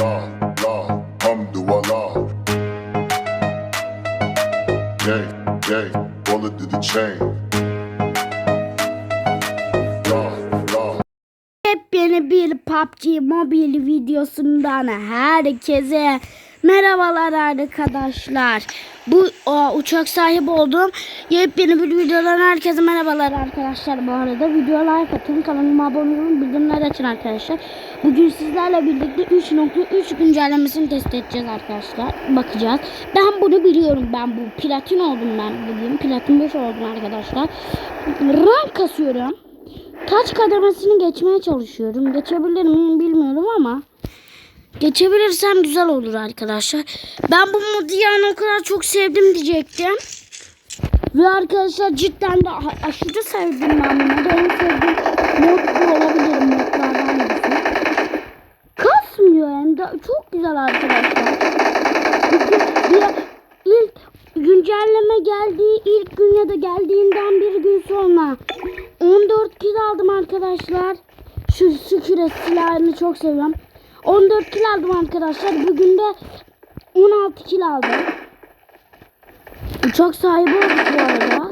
La la hamdulillah. Gang gang bullet to the chain. Yepyeni bir PUBG Mobile videosundan herkese merhabalar arkadaşlar. Bu o, uçak sahibi oldum. Yepyeni bir videodan herkese merhabalar arkadaşlar. Bu arada video like atın, kanalıma abone olun, bildirimler açın arkadaşlar. Bugün sizlerle birlikte 3.3 güncellemesini test edeceğiz arkadaşlar. Bakacağız. Ben bunu biliyorum. Ben bu platin oldum ben bugün. Platin 5 oldum arkadaşlar. Rank kasıyorum. Taç kademesini geçmeye çalışıyorum. Geçebilir miyim bilmiyorum ama geçebilirsem güzel olur arkadaşlar. Ben bu modu yani o kadar çok sevdim diyecektim. Ve arkadaşlar cidden de aşırı sevdim ben bu modu. En sevdiğim mod bu olabilir modlardan birisi. Kasmıyor hem de çok güzel arkadaşlar. İlk güncelleme geldiği ilk gün ya da geldiğinden bir gün sonra 14 kil aldım arkadaşlar. Şu silahını çok seviyorum. 14 kil aldım arkadaşlar. Bugün de 16 kil aldım. Uçak sahibi olduk bu arada.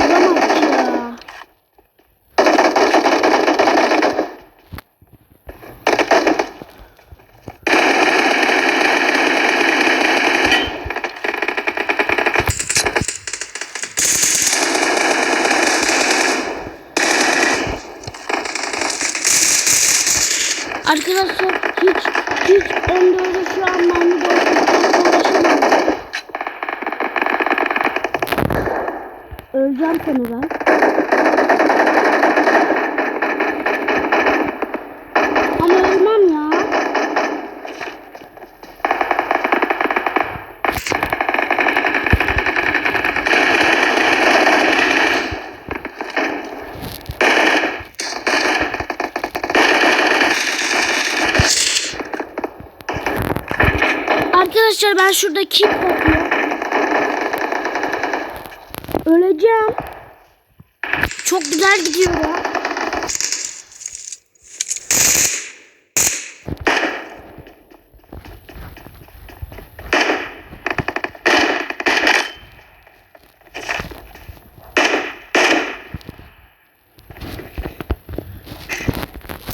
Vuramadık ya. Arkadaşlar hiç hiç Endo'da şu an ben de uğraşamam. Öleceğim sanırım. Arkadaşlar ben şurada kit bakıyorum. Öleceğim. Çok güzel gidiyor ya.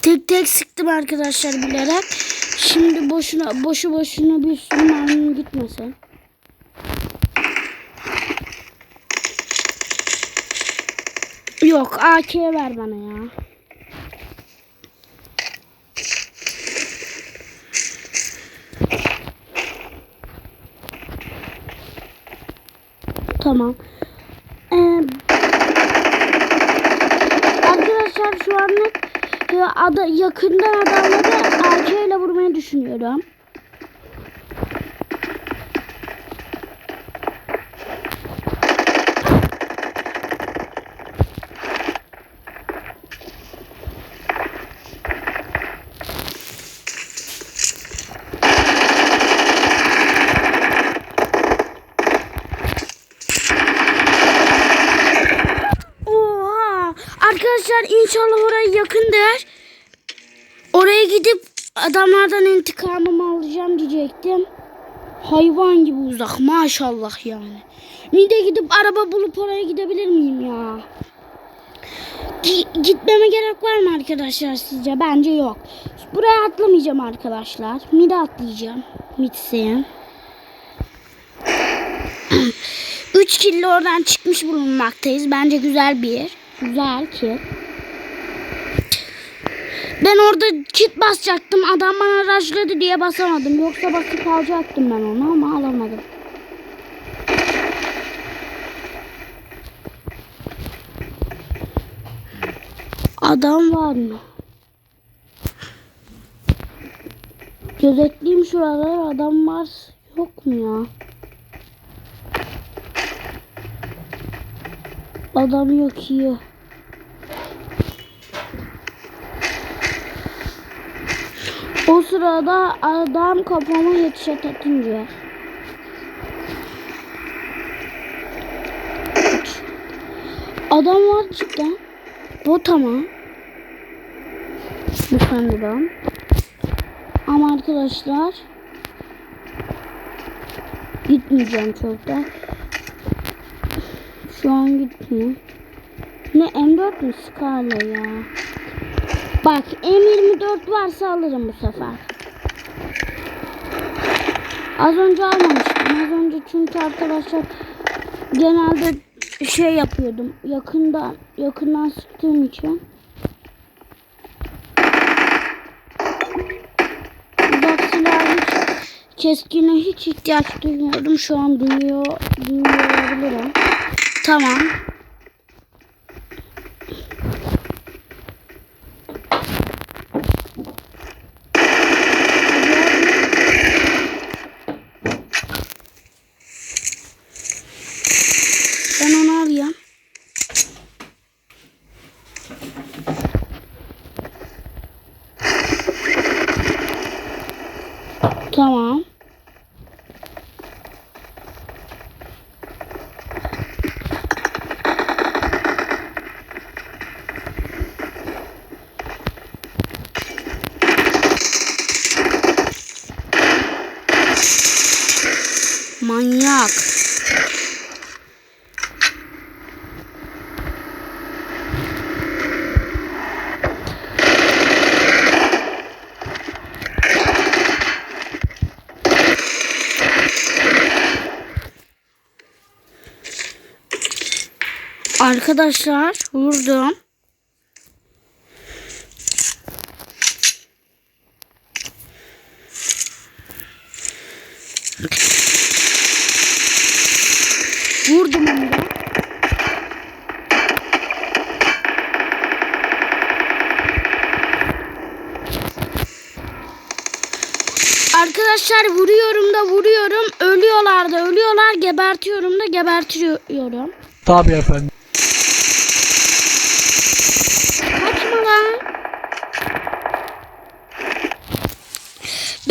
Tek tek sıktım arkadaşlar bilerek. Şimdi boşuna boşu boşuna bir sürü mermim gitmesin. Yok AK ver bana ya. Tamam. Ee, arkadaşlar şu anlık e, ada, yakından adamları AK ile vurmayı düşünüyorum. Oha! Arkadaşlar inşallah oraya yakındır. Oraya gidip adamlardan intikamımı alacağım diyecektim. Hayvan gibi uzak maşallah yani. Bir de gidip araba bulup oraya gidebilir miyim ya? Gi- gitmeme gerek var mı arkadaşlar sizce? Bence yok. Buraya atlamayacağım arkadaşlar. Mid'e atlayacağım. Mid'seyim. 3 kilo oradan çıkmış bulunmaktayız. Bence güzel bir yer. Güzel ki. Ben orada kit basacaktım. Adam bana rushladı diye basamadım. Yoksa basıp alacaktım ben onu ama alamadım. Adam var mı? Gözetleyeyim şuralar adam var. Yok mu ya? Adam yok iyi. O sırada adam kafama yetişe takınca. Adam var cidden. Bot ama. Bu sanırım. Ama arkadaşlar gitmeyeceğim çok da. Şu an gitmiyor. Ne M4 mü Scarlet ya? Bak M24 varsa alırım bu sefer. Az önce almamıştım. Az önce çünkü arkadaşlar genelde şey yapıyordum. Yakında yakından sıktığım için. Uzak silah hiç keskine hiç ihtiyaç duymuyordum. Şu an duyuyor, duyuyor olabilirim. Tamam. Ben onu alayım. Tamam. Arkadaşlar vurdum. Vurdum onu da. Arkadaşlar vuruyorum da vuruyorum. Ölüyorlar da ölüyorlar. Gebertiyorum da gebertiyorum. Tabii efendim. Kaçma lan.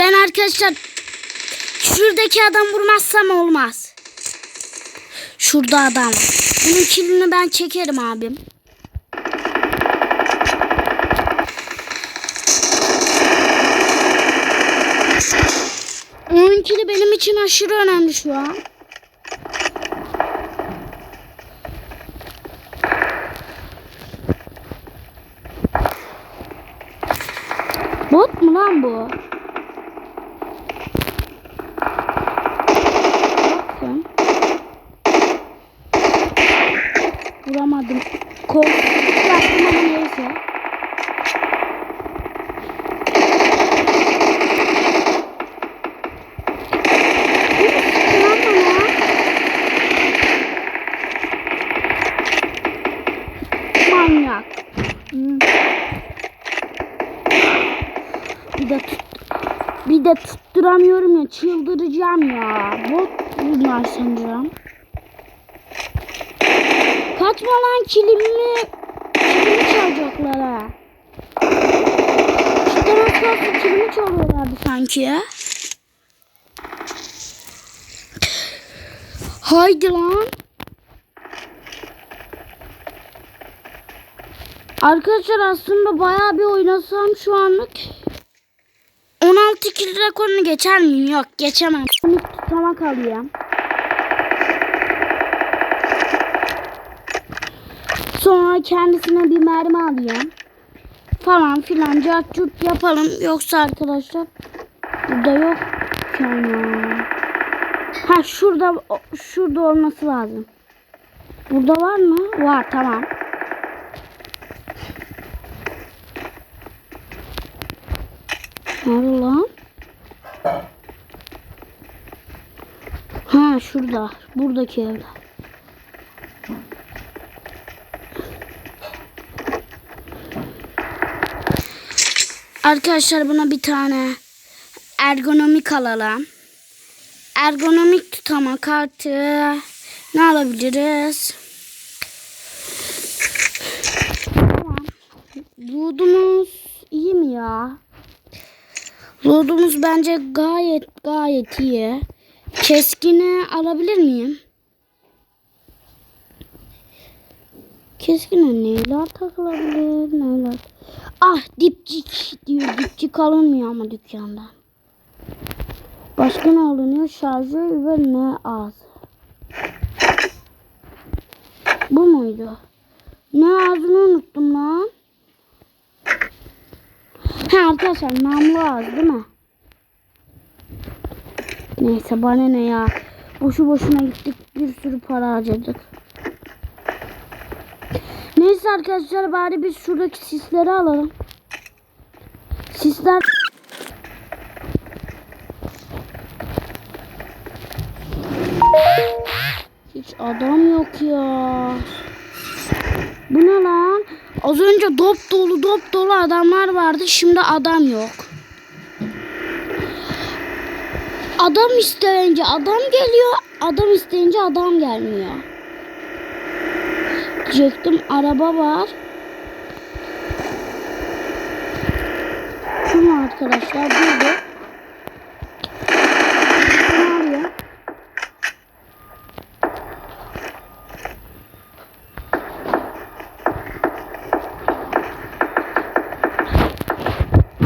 Ben arkadaşlar şuradaki adam vurmazsam olmaz. Şurada adam. Bunun kilini ben çekerim abim. Onun kili benim için aşırı önemli şu an. Bot mu lan bu? Hmm. Bir de tut, bir de tutturamıyorum ya çıldıracağım ya. Bot bunlar sanırım. Kaçma lan kilimi. Kilimi çalacaklar ha. Az kalsın kilimi çalıyorlardı sanki ya. Haydi lan. Arkadaşlar aslında bayağı bir oynasam şu anlık 16 kill rekorunu geçer miyim? Yok geçemem. Bunu tutamak alayım. Sonra kendisine bir mermi alayım. Falan filan cart yapalım. Yoksa arkadaşlar burada yok. Ha şurada şurada olması lazım. Burada var mı? Var tamam. Nerede? Ha şurada. Buradaki evde. Arkadaşlar buna bir tane ergonomik alalım. Ergonomik tutama kartı ne alabiliriz? Tamam. Load'umuz iyi mi ya? Load'umuz bence gayet gayet iyi. Keskini alabilir miyim? keskine neyler takılabilir neyler. Ah dipçik diyor dipçik alınmıyor ama dükkanda. Başka ne alınıyor? Şarjör ve ne az. Bu muydu? Ne ağzını unuttum lan. Arkadaşlar namlu ağız değil mi? Neyse bana ne ya. Boşu boşuna gittik bir sürü para harcadık. Neyse arkadaşlar bari biz şuradaki sisleri alalım. Sisler Hiç adam yok ya. Bu ne lan? Az önce dop dolu dop dolu adamlar vardı. Şimdi adam yok. Adam isteyince adam geliyor. Adam isteyince adam gelmiyor. Diyecektim araba var. Şu mu arkadaşlar? Burada.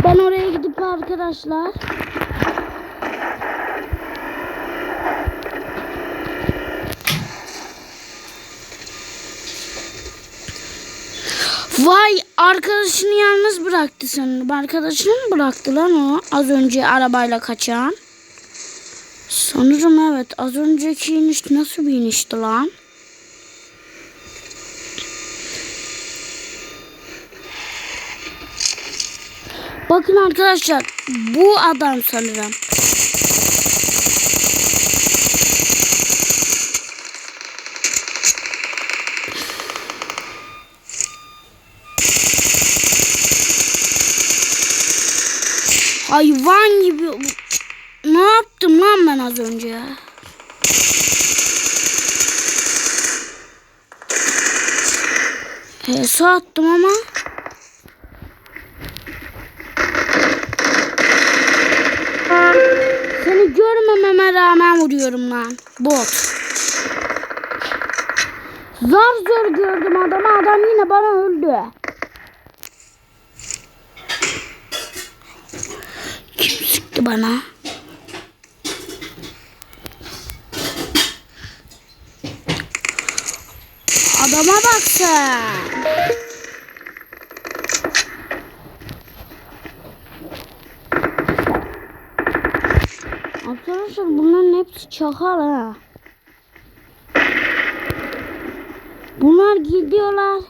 Ben oraya gidip arkadaşlar Vay arkadaşını yalnız bıraktı sanırım. Arkadaşını mı bıraktı lan o az önce arabayla kaçan? Sanırım evet. Az önceki iniş nasıl bir inişti lan? Bakın arkadaşlar bu adam sanırım. Hayvan gibi. Ne yaptım lan ben az önce? Hesa attım ama. Bot. Zar zor gördüm adamı. Adam yine bana öldü. Kim sıktı bana? Adama bak sen. Arkadaşlar bunların hepsi çakal ha. Bunlar gidiyorlar.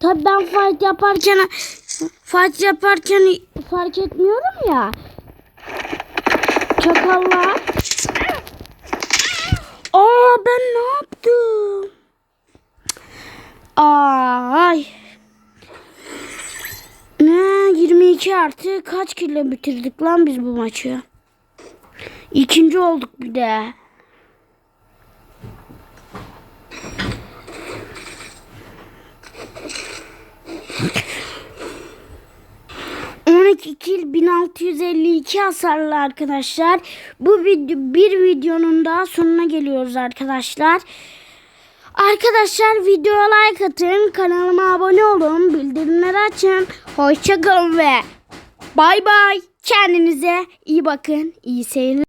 Tabi ben fight yaparken fight yaparken fark etmiyorum ya. Çakallar. Aa ben ne yaptım? Ay. Ne 22 artı kaç kilo bitirdik lan biz bu maçı? İkinci olduk bir de. kill 1652 hasarlı arkadaşlar. Bu video bir videonun daha sonuna geliyoruz arkadaşlar. Arkadaşlar videoya like atın, kanalıma abone olun, bildirimleri açın. Hoşçakalın ve bay bay. Kendinize iyi bakın. İyi seyirler.